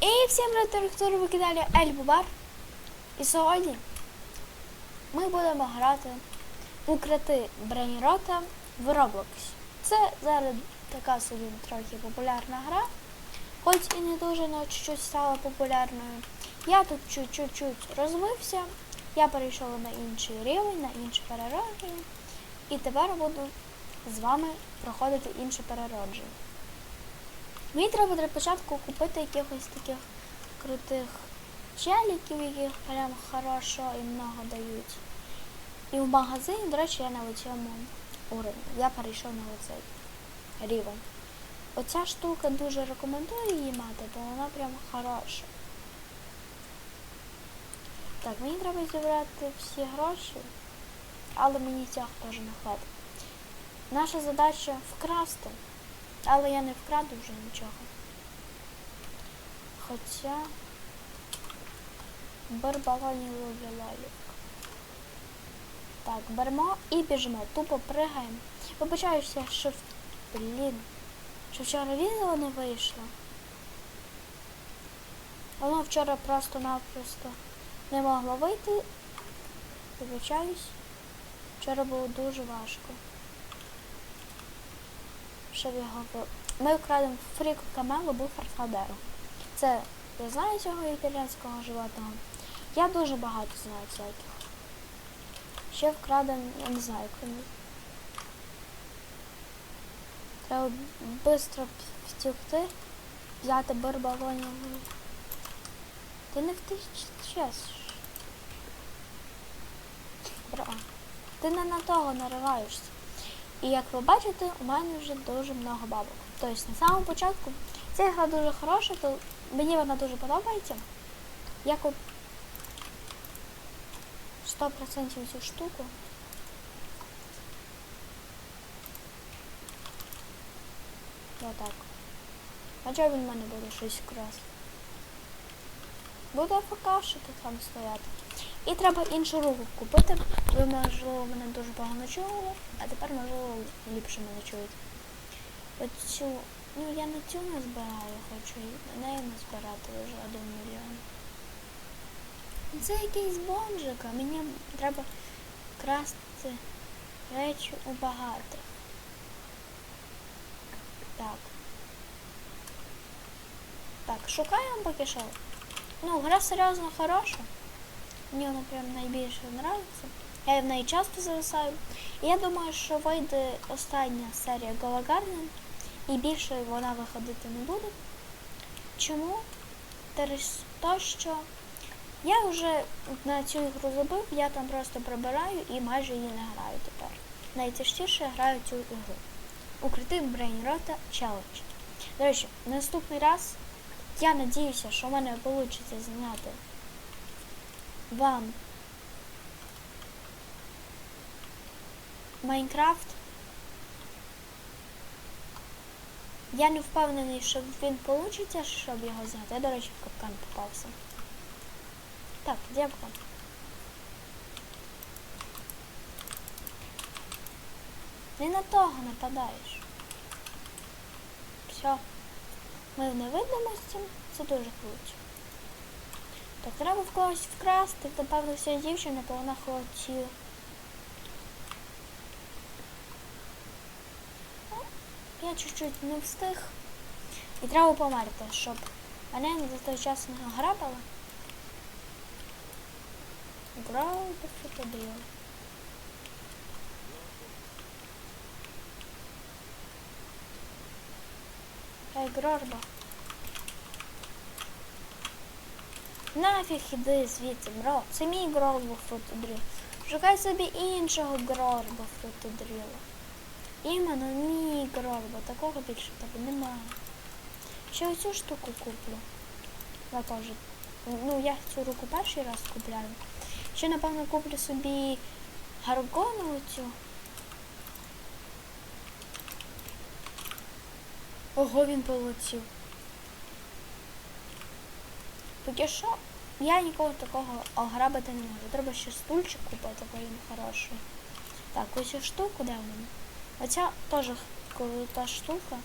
І всім редактору викидалі Ельбубар. І сьогодні ми будемо грати у крити Брейнрота в Роблоксі. Це зараз така собі трохи популярна гра, хоч і не дуже, але чуть-чуть стала популярною. Я тут чуть-чуть розвився, я перейшов на інший рівень, на інше переродження. І тепер буду з вами проходити інше переродження. Мені треба для початку купити якихось таких крутих челіків, яких прям хорошо і много дають. І в магазині, до речі, я на цьому уровні. Я перейшов на оцей рівень. Оця штука дуже рекомендую її мати, бо вона прям хороша. Так, мені треба зібрати всі гроші, але мені цього теж не хватить. Наша задача вкрасти. Але я не вкраду вже нічого. Хоча барбалоні люблю лалік. Так, беремо і біжимо. Тупо пригаємо. Вибачаюся, що блін. Що вчора відео не вийшло. Воно вчора просто-напросто не могло вийти. Вибачаюсь. Вчора було дуже важко щоб його. Ми вкрадемо фріку камелу був фарфадеру. Це я знаю цього італійського животного. Я дуже багато знаю всяких. Ще вкрадемо, я не знаю, вони. Треба швидко втікти, взяти барбалонів. Ти не втечеш. Бра. Ти не на того нариваєшся. І як ви бачите, у мене вже дуже много бабок. Тобто на самому початку ця гра дуже хороша, то мені вона дуже подобається. Я куп 100% цю штуку. Отак. А він в мене буде щось крас? Буде АФК, що там стояти. І треба іншу руку купити. Ви, можливо, мене дуже погано чули, а тепер, можливо, ліпше мене чуєте. Оцю, ну я на цю не збираю, хочу на неї не збирати вже один мільйон. Це якийсь бомжик, а мені треба красти речі у багатих. Так. Так, шукаємо поки що. Ну, гра серйозно хороша. Мені вона прям найбільше подобається. Я в неї часто зависаю. І я думаю, що вийде остання серія Галагарнен і більше вона виходити не буде. Чому? Через те, що я вже на цю ігру забив, я там просто прибираю і майже її не граю тепер. Найчастіше я граю цю ігру. Укритий Brainrot Challenge. До речі, наступний раз я надіюся, що в мене вийде зняти вам Майнкрафт. Я не впевнений, що він вийде, щоб його зняти. Я, до речі, в капкан попався. Так, дякую. Не на того нападаєш. Все. Ми в невидимості. Це дуже круто. Так, треба в когось вкрасти, напевно, вся дівчина, то вона хотіла. Я чуть-чуть не встиг. І треба померти, щоб мене за той час не ограбили. Грав до фотоділ. Ей, Грорба. Нафіг іди звідси, бро. Це мій грорбо фрутодріл. Шукай собі іншого грорбо фрутодріла. Іменно мій грорбо. Такого більше тебе немає. Ще оцю штуку куплю. Я теж. Ну, я цю руку перший раз купляю. Ще, напевно, куплю собі гаргону оцю. Ого, він полетів. Поки що я нікого такого ограбити не можу. Треба ще стульчик купити, бо він хороший. Так, ось цю штуку, де вона? Оця теж крута штука.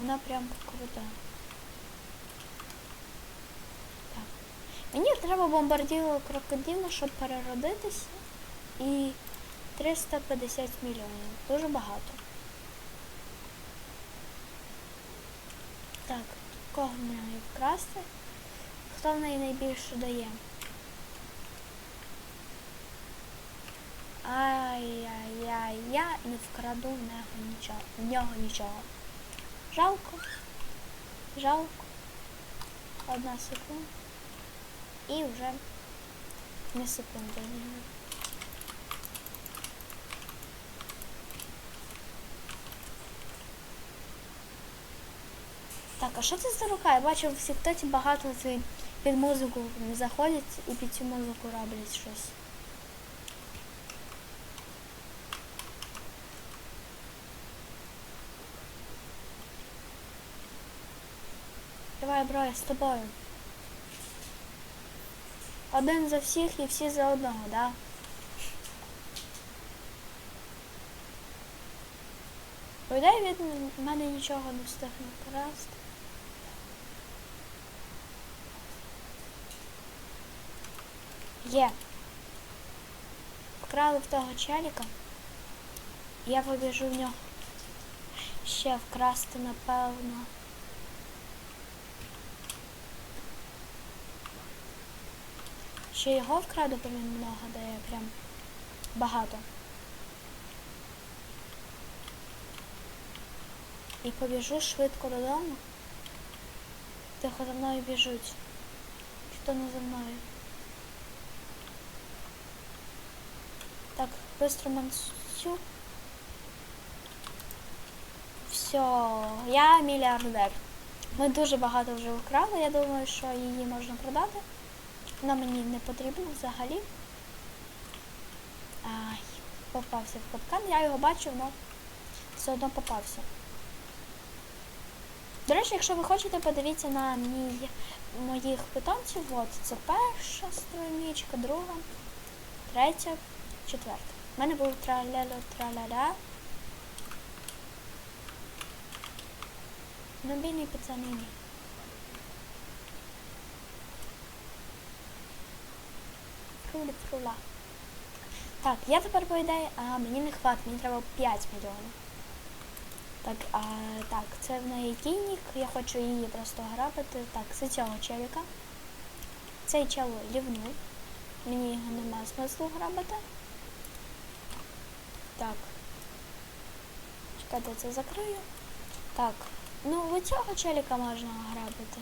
Вона прям крута. Так. Мені треба бомбарділо крокодила, щоб переродитися. І 350 мільйонів. Дуже багато. Так, кого в неї вкрасти? Хто в неї найбільше дає? Ай-яй-яй, я не вкраду в нього нічого. В нього нічого. Жалко. Жалко. Одна секунда. І вже не секунда. Так, а що це за рука? Я бачу в сектоті багато цей під музику заходять і під цю музику роблять щось. Давай, бро, я з тобою. Один за всіх і всі за одного, да? Бодай від мене нічого не встигне красти. Є. Вкрали в того челіка. Я побіжу в нього. Ще вкрасти, напевно. Ще його вкраду, бо він много дає прям багато. І побіжу швидко додому. Тихо за мною біжуть. Хто не за мною? Так, быстро мансю. Все, я мільярдер. Ми дуже багато вже вкрали, я думаю, що її можна продати. Вона мені не потрібна взагалі. Ай, попався в капкан. Я його бачив, але все одно попався. До речі, якщо ви хочете, подивіться на мій, моїх питомців. От, це перша страничка, друга, третя, четверта. У мене був траляло траляля. Мобільний пацанини. Фрулі фрула. Так, я тепер по ідеї, а мені не хватить, мені треба 5 мільйонів. Так, а, так, це в неї кінік, я хочу її просто грабити. Так, це цього челіка. Цей чел лівнув. Мені його нема смислу грабити. Так. Чекайте, це закрию. Так. Ну, у цього челіка можна грабити.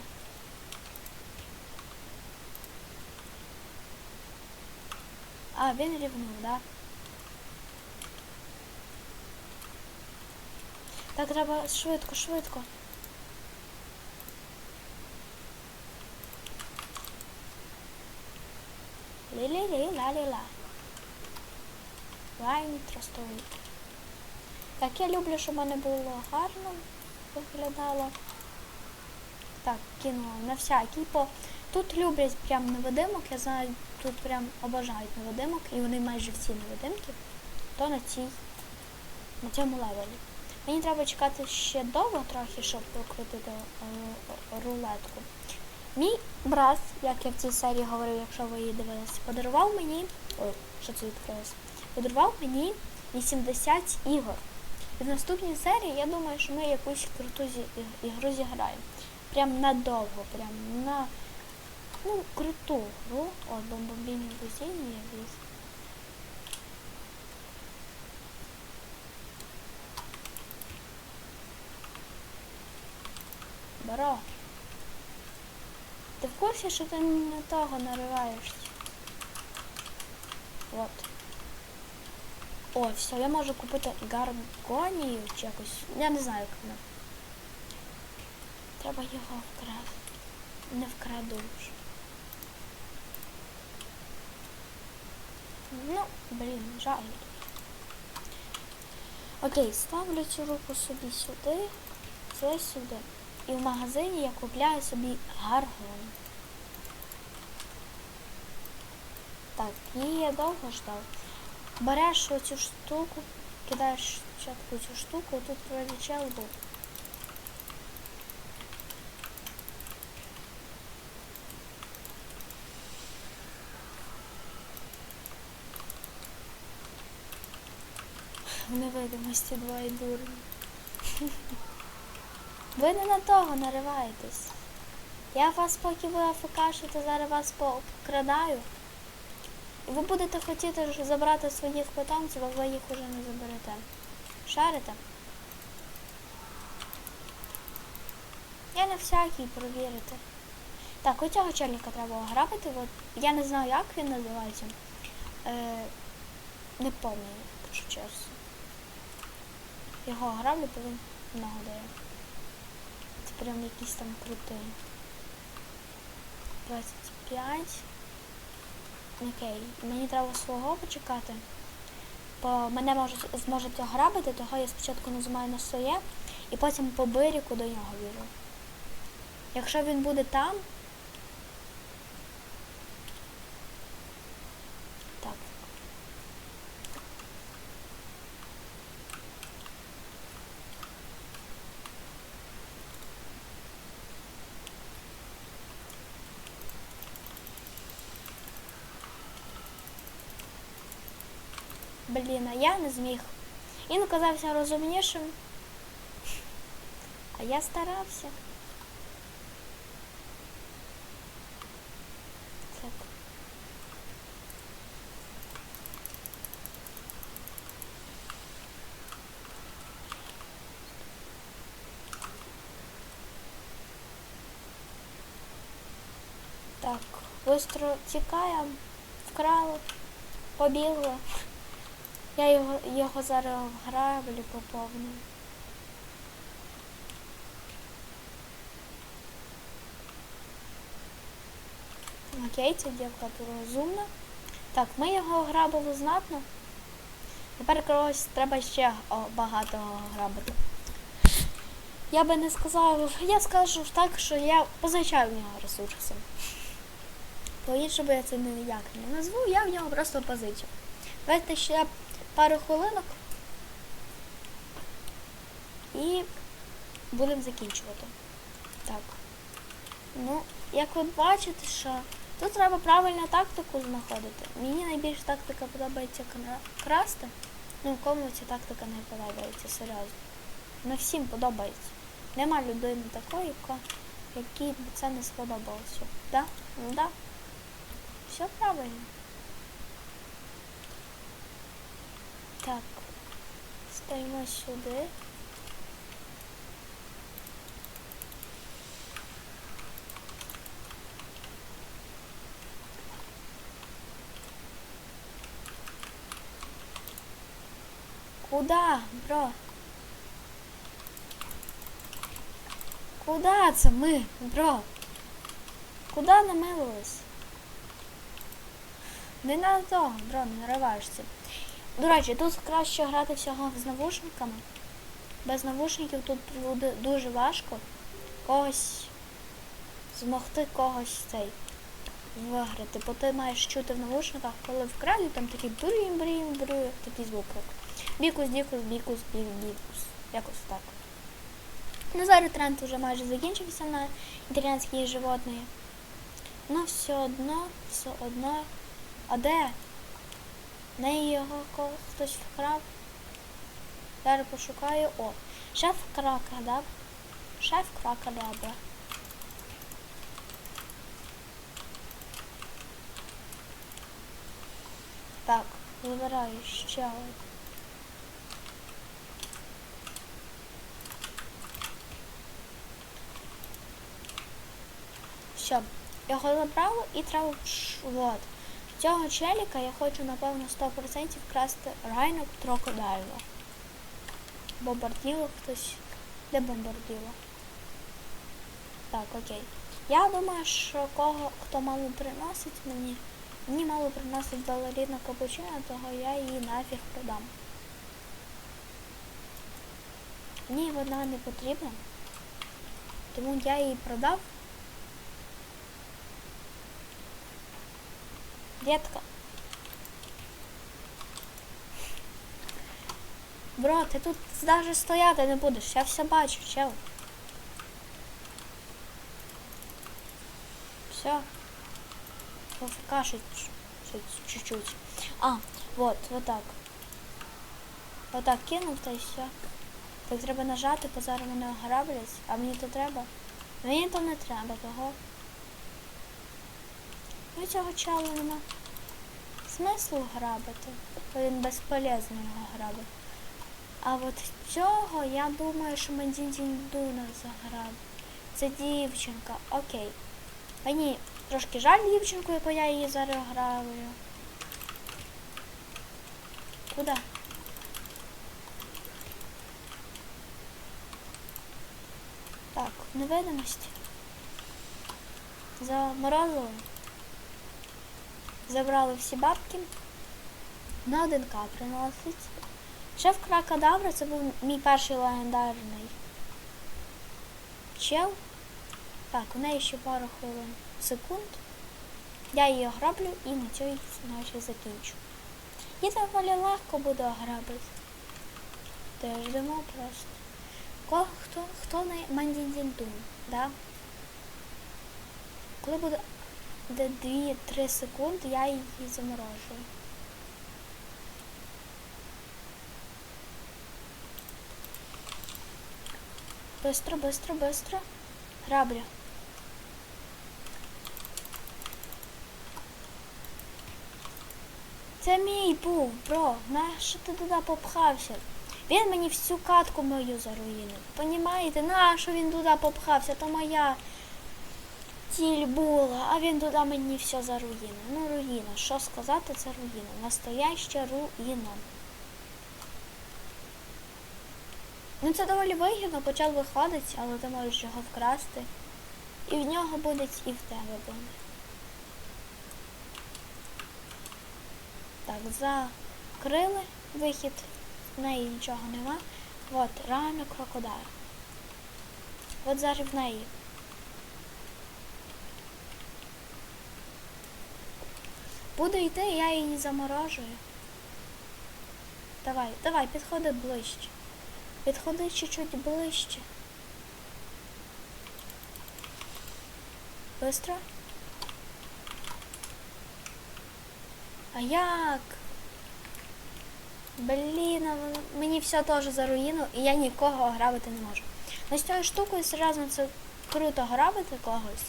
А, він рівнув, да? Так, треба швидко, швидко. Лі-лі-лі, ла-лі-ла. Лайн тростовий. Так, я люблю, щоб мене було гарно виглядало. Так, кинула на всякий. По... Тут люблять прям невидимок, я знаю, тут прям обожають невидимок, і вони майже всі невидимки, то на цій, на цьому левелі. Мені треба чекати ще довго трохи, щоб прокрутити е, рулетку. Мій брат, як я в цій серії говорив, якщо ви її дивилися, подарував мені. Ой, що це відкрилось? Подарував мені 80 ігор. І в наступній серії я думаю, що ми якусь круту ігру зіграємо. Прям надовго, прям на ну, круту гру. От бомбомбійні везіння якісь. Баро. Ти в курсі, що ти не того нариваєшся? От. О, все, я можу купити гаргонію чи якось. Я не знаю, як вона. Треба його вкрасти. Не вкраду вже. Ну, блін, жаль. Окей, ставлю цю руку собі сюди, це сюди. І в магазині я купляю собі гаргон. Так, її я довго ждав. Береш оцю штуку, кидаєш спочатку цю штуку, тут вроді чел був. В невидимості два і дурні. Ви не на того нариваєтесь. Я вас поки ви афкашите, зараз вас покрадаю. Ви будете хотіти забрати своїх питомців, а ви їх уже не заберете. Шарите? Я на всякий провірити. Так, у цього челіка треба ограбити. От, я не знаю, як він називається. Е, не пам'ятаю, якщо чесно. Його ограблю, то він много. Це прям якийсь там крутий. 25. Окей, мені треба свого почекати. Бо мене можуть, зможуть ограбити, того я спочатку нажимаю на своє і потім по бирику до нього вірю. Якщо він буде там. Так. Блін, а я не зміг. Він оказався розумнішим. А я старався. Так. Так, быстро тікаємо, вкрали, побігли. Я його, його зараз в граблі поповню. Окей, ця дівка тут розумна. Так, ми його ограбили знатно. Тепер когось треба ще багато ограбити. Я би не сказала, я скажу так, що я позичаю в нього ресурси. По-іншому я це ніяк не назву, я в нього просто позичу. Давайте ще пару хвилинок. І будемо закінчувати. Так. Ну, як ви бачите, що тут треба правильну тактику знаходити. Мені найбільше тактика подобається кра- красти. Ну, кому ця тактика не подобається, серйозно. Не всім подобається. Нема людини такої, якій б це не сподобалося. Да? Ну, да. Все правильно. Так. Стоїмо сюди. Куда, бро? Куда це ми, бро? Куда намилились? Не на того, бро, не нариваєшся. До речі, тут краще грати всього з навушниками. Без навушників тут буде дуже важко когось змогти когось цей виграти. Бо ти маєш чути в навушниках, коли вкраді там такий брім брім брім такий звук. Бікус, дікус, бікус, бік, бікус. Якось так. Ну зараз тренд вже майже закінчився на італіянські животні. Ну все одно, все одно. А де? Не його хтось вкрав. Зараз пошукаю. О, шеф кракадаб. Шеф кракадабра. Так, забираю ще один. Все, його забрали і треба. Вот. Цього челіка я хочу, напевно, 100% вкрасти райнок крокодайло. Бомбарділо хтось. Де бомбарділо? Так, окей. Я думаю, що кого хто мало приносить мені. Мені мало приносить балеріна капучино, того я її нафіг продам. Мені вона не потрібна. Тому я її продав. Детка. Бро, ти тут навіть стояти не будеш, я все бачу, чел. Все. Пофикашить чуть-чуть. А, вот, вот так. Отак кинув та й все. Так треба нажати, зараз мене ограблять, а мені то треба. Мені то не треба того. Ну цього чалу нема. Смислу грабити. Бо він безполезно його грабить. А от цього я думаю, що Мандіндіндуна заграб. Це дівчинка, окей. Мені трошки жаль дівчинку, яку я її зараз граю. Куди? Так, невидимості. Заморозили. Забрали всі бабки. На 1К приносить. Шеф Кракадавра це був мій перший легендарний чел. Так, у неї ще пару хвилин секунд. Я її ограблю і на цьому наче закінчу. Її доволі легко буде ограбити. Теж ждемо просто. Ко, хто, хто не Мандіндіндун, да? Коли буде де 2-3 секунди, я її заморожую. Быстро, быстро, быстро. Грабля. Це мій був, бро. Нащо ти туди попхався? Він мені всю катку мою заруїнив. Понімаєте, нащо він туди попхався? То моя ціль була, а він туди мені все заруїнив. Ну, руїна. Що сказати, це руїна. Настояща руїна. Ну це доволі вигідно, почав виходить, але ти можеш його вкрасти. І в нього буде, і в тебе буде. Так, закрили вихід, в неї нічого нема. От, реально крокодар. От зараз в неї. Буду йти, я її заморожую. Давай, давай, підходи ближче. Підходи чуть-чуть ближче. Быстро. А як? Блін, мені все теж заруїну, і я нікого грабити не можу. Ну з цією штукою серйозно це круто грабити когось.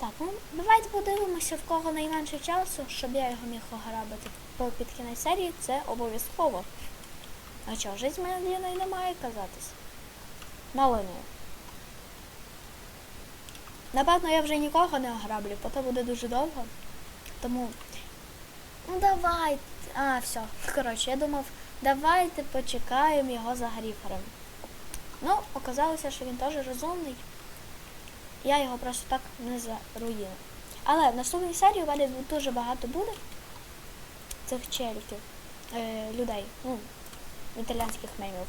Так, ну давайте подивимося, в кого найменше часу, щоб я його міг ограбити. Під кінець серії це обов'язково. А чого, жизнь медленною не має казатись? Малиною. Напевно, я вже нікого не ограблю, бо то буде дуже довго. Тому. Ну давай. А, все. Коротше, я думав, давайте почекаємо його за гріфером. Ну, оказалося, що він теж розумний. Я його просто так не заруїну. Але в наступній серії у мене дуже багато буде цих челіків, е, людей, ну, італійських мемів.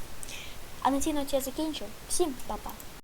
А на цій ноті я закінчу. Всім па-па!